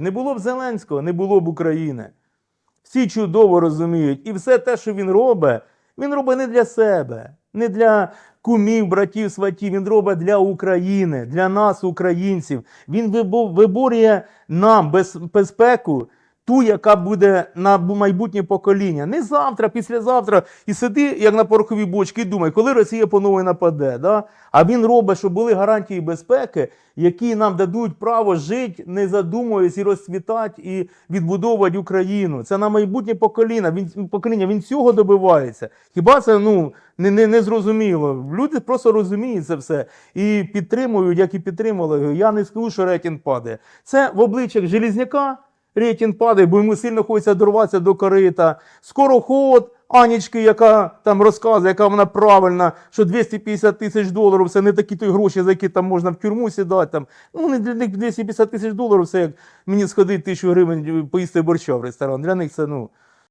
Не було б Зеленського, не було б України. Всі чудово розуміють. І все те, що він робить, він робить не для себе, не для кумів, братів, сватів. Він робить для України, для нас, українців. Він вибо- виборює нам без- безпеку. Ту, яка буде на майбутнє покоління. Не завтра, післязавтра. І сиди, як на пороховій бочці, і думай, коли Росія по новій нападе. Да? А він робить, щоб були гарантії безпеки, які нам дадуть право жити, не задумуючись і розцвітати, і відбудовувати Україну. Це на майбутнє покоління. Він покоління він цього добивається. Хіба це ну не, не, не зрозуміло? Люди просто розуміють це все і підтримують, як і підтримували. Я не скажу, що рейтинг падає. Це в обличчях Желізняка. Рейтинг падає, бо йому сильно хочеться дорватися до корита. Скоро ход Анічки, яка там розказує, яка вона правильна, що 250 тисяч доларів це не такі той гроші, за які там можна в тюрму сідати. Там. Ну, не для них 250 тисяч доларів це як мені сходить тисячу гривень поїсти борща в ресторан. Для них це ну,